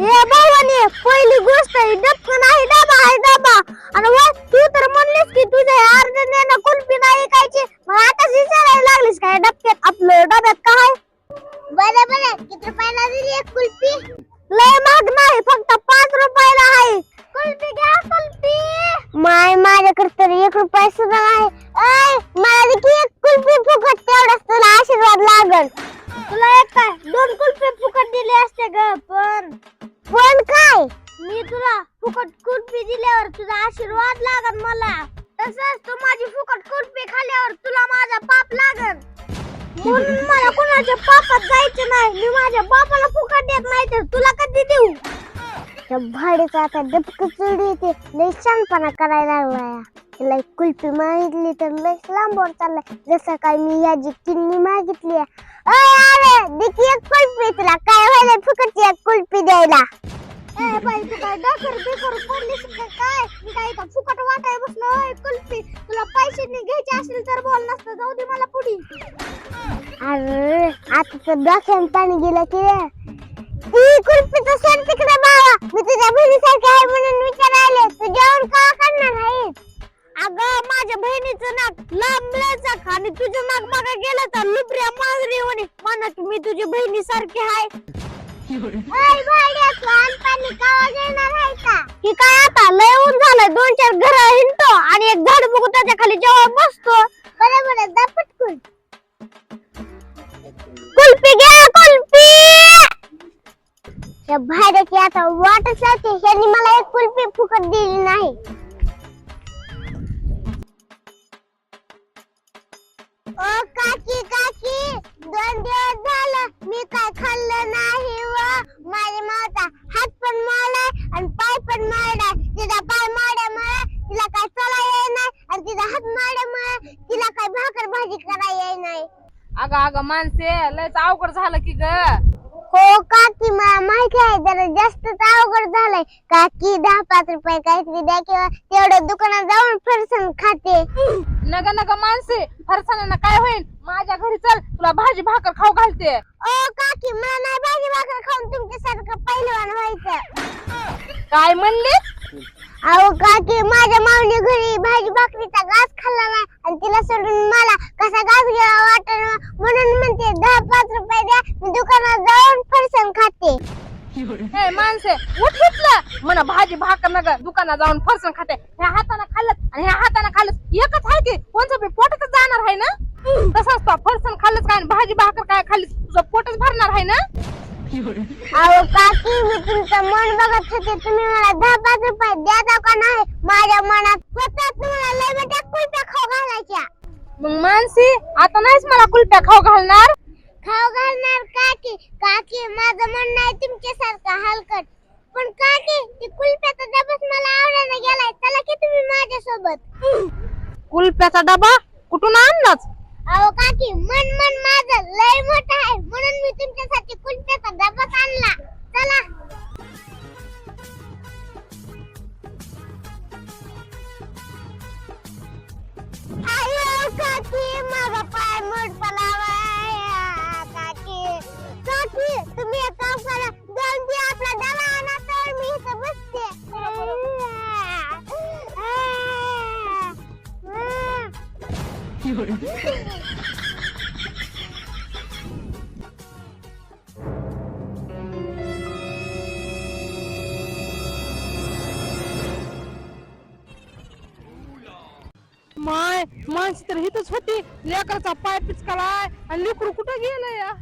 हे भावाने पहिली गोष्ट ही नाही डबा आहे डबा. आणि वा तू तर म्हणलीस की तुझ्या अर्धने कुल्फी नाही खायची. मग आता विचारायला लागलीस काय डबक्यात आपलं डब्यात काय? बरं बरं. किती रुपयाला दिली एक कुल्फी? लय महाग नाही फक्त पाच रुपयाला आहे. कुल्फी घ्या कुल्फी. माय माझ्याकडे तर एक रुपया सुद्धा नाही. ऐ मला दे की एक कुल्फी फुकट? तेवढाच तुला आशीर्वाद लागल. तुला एक काय? दोन कुल्फी फुकट दिले असते ग पण. पण काय? मी तुला फुकट कुल्फी दिल्यावर तुझा आशीर्वाद लागल मला. तसंच तू माझी फुकट कुल्फी खाल्ल्यावर तुला माझा पाप लागल म्हणून मला कोणाच्या पापात जायचं नाही. मी माझ्या बापाला फुकट देत नाही तर तुला कधी देऊ? त्या भाडीचा आता डबक चढी येते. लय छानपणा करायला लागलाय. तिला एक कुल्फी मागितली तर लय लांबवर चाललाय. जसं काय मी याची किन्नी मागितली अरे देखी एक कुल्फी. तुला काय व्हायला फुकटची एक कुल्फी द्यायला. बाई तू काय डॉक्टर बेकर पडलीस का? काय? मी काय इथं फुकट वाटाय बसलो? ओय कुल्फी. तुला पैसे नाही घ्यायचे असतील तर बोल नसतं. जाऊ दे मला पुढी. अरे आता तर डोक्यात पाणी गेलं की रे. ती कुल्फीचं सर तिकडे बाबा मी तुझ्या बहिणीसारखी आहे म्हणून विचार विचारायले तू जेवण का करणार आहेस अगं माझ्या बहिणीचं नाक लांब लचक आणि तुझं नाक बघा गेलं तर लुबऱ्या मांजरी होणे म्हणत मी तुझी बहिणी सारखी आहे. का ही काय आता? लय ऊन झालं दोन चार घर हिंडतो आणि एक झाड बघू त्याच्याखाली जेव्हा बसतो. बरोबर पटकून कुल्फी घ्या कुल्फी! भाड्याची आता वाटच लागते ह्यांनी मला एक कुल्फी फुकट दिली नाही. ओ काकी काकी! दोन दिवस झालं मी काय खाल्लं नाही व माझ्या मावता हात पण मोडलाय आणि पाय पण मोडलाय तिचा पाय मोड्यामुळे तिला काय चला येई नाही आणि तिचा हात मोड्यामुळे तिला काय भाकर भाजी करा येई नाही अगं अगं माणसे लयच अवघड झालं की ग. हो काकी मला माहिती आहे जरा जास्तच अवघड झालंय. काकी दहा पाच रुपये काहीतरी द्या किंवा तेवढं दुकानात जाऊन फरसन खाते. नग नग माणसे फरसाना काय होईल? माझ्या घरी चल तुला भाजी भाकर खाऊ घालते. ओ काकी मला नाही भाजी भाकर खाऊन तुमच्यासारखं पहिलवान व्हायचं. काय म्हणली अहो काकी माझ्या माऊली घरी भाजी भाकरीचा घास खाल्ला नाही आणि तिला सोडून मला कसा घास घ्यावा वाटत म्हणून म्हणते दहा पाच रुपये द्या मी दुकानात जाऊन फरसन खाते. हे माणसे उठितलं म्हणा म्हण भाजी भाकर नगर दुकानात जाऊन फरसन खाते. ह्या हाताने खाल्लं आणि ह्या हाताने खाल्लं एकच आहे की कोणचं बी पोटातच जाणार आहे ना? तसंच फरसन खाल्लंच काय आणि भाजी भाकर काय खाल्ली तुझं पोटच भरणार आहे ना? अहो काकी मी तुमचं मन बघत होते. तुम्ही मला दहा पाच रुपये द्याचा का नाही? माझ्या मनात स्वतः तुम्हाला लय मोठ्या कुलप्या खाऊ घालायच्या. मग मानसी आता नाहीच मला कुलप्या खाऊ घालणार? खाऊ घालणार काकी. काकी माझं म्हणणं आहे तुमच्यासारखं हलकट. पण काकी ती कुल्फ्याचा डबाच मला आवडायला गेलाय. चला की तुम्ही माझ्यासोबत. कुलप्याचा डबा कुठून आणलाच अहो काकी मन मन माझं लय मोठं आहे. म्हणून मी तुमच्यासाठी कुल्फ्याचा डबाच आणला. चला. माय माणसी तर हिथच होती. लेकराचा पाय पिचकालाय. आणि लेकरू कुठं गेलं या?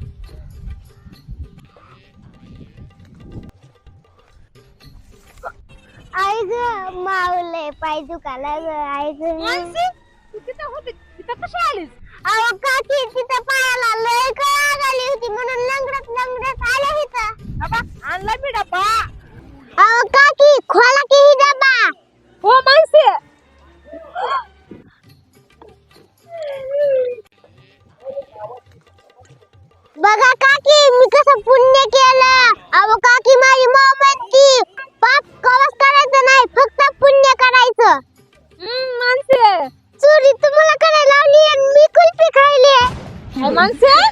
आई ग मावले पाय दुखाला ग आई ग. मानसी तू तिथं होती. तिथं कशी आलीस? अहो काकी तिथं पायाला लय कळ आली होती म्हणून लंगडत लंगडत आले इथं आणला मी डब्बा अहो काकी हो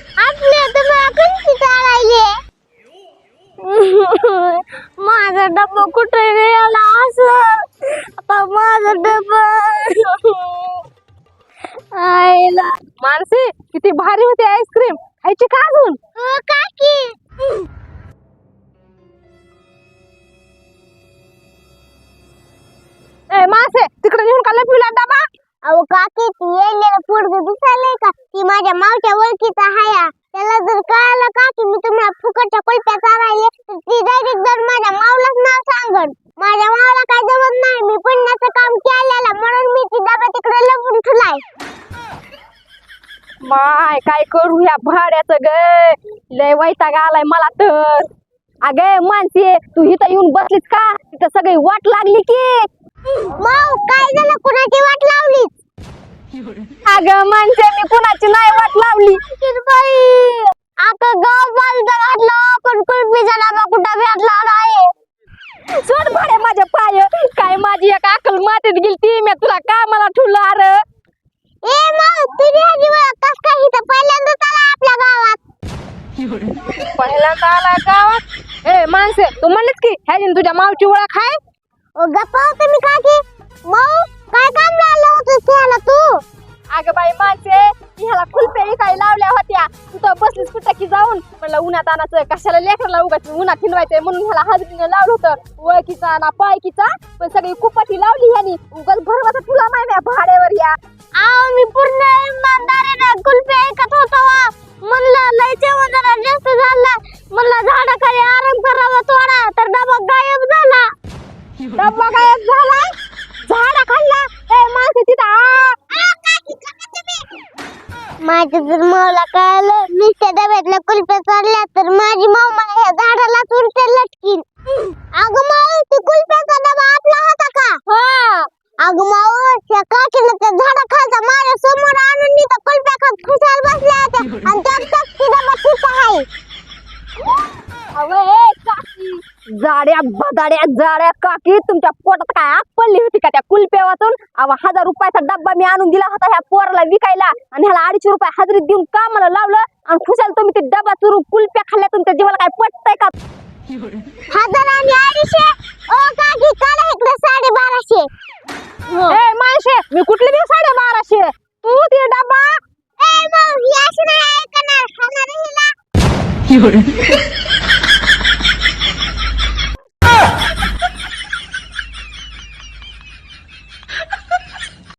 अहो काकी ती येलेलं पोरग दिसायलंय का? ती माझ्या मावच्या ओळखीचा हाया त्याला जर कळालं का की मी तुम्हाला फुकटच्या कुलप्या चारायले तर ती डायरेक्ट जर माझ्या मावलाच नाव सांगन. माझ्या मावला काय जमत नाही. मी पुण्याचं काम केलेलं म्हणून मी ती डबा तिकडे लपून ठेवलाय. माय काय करू ह्या भाड्याचं ग? लय वैताग आलाय मला तर. अगे मानसी तू इथं येऊन बसलीस का? तिथं सगळी वाट लागली की. माव काय झालं? कुणाची वाट लावलीच अगं माणसे मी कुणाची नाही वाट लावली. बाई आता गाव बांधता घातलं पण कुलपीचा डबा कुठं भेटला नाही सोड भाड्या माझ्या पाय. काय माझी एक अकल मातीत गेली ती मी तुला कामाला ठेवलं अरे. ए माव तुझी कस काय इथं पहिल्यांदाच आला आपल्या गावात? पहिल्यांदा आला गावात. ए माणसे तू म्हणलीस की ह्याची तुझ्या मावची ओळख आहे? गप्पा होतं मी काकी उन्हात आणायचं कशाला लेकराला उगाच उन्हात हिंडवायचंय म्हणून ह्याला हजरीने लावलं होतं. ओळखीचा ना पायकीचा पण सगळी कुपाटी लावली ह्यानी. उगाच भरवाचा तुला माहिती भाड्यावर या. माझ्या जर मावला कळलं मी त्या डब्यातल्या कुल्फ्या चढल्या तर माझी माव मला ह्या झाडालाच उलटे लटकीन. अगं माऊ ती कुल्फ्याचा डबा आपला होता का? हा. अगं माऊ त्या काकीनं त्या झाडाखालचा माझ्यासमोर आणून त्या कुल्फ्या खात खुशाल बसल्या होत्या. आणि त्यात ती डबा तिथं आहे. अगं जाड्या बदाड्या जाड्या काकी तुमच्या पोटात काय आग पडली होती का त्या कुलप्या वाचून अव हजार रुपयाचा डब्बा मी आणून दिला होता ह्या पोराला विकायला. आणि ह्याला अडीचशे रुपये हजरीत देऊन कामाला लावलं. आणि खुशाल तुम्ही ते डबा चुरून कुलप्या खाल्ल्या तुमच्या जीवाला काय पटतंय का? हजार आणि अडीचशे? ओ काकी इकडे साडे बाराशे. ए माणसे मी कुठली देऊ साडे बाराशे? तू ते डबा. ए मग ही अशी नाही ऐकणार. खाणार हिला.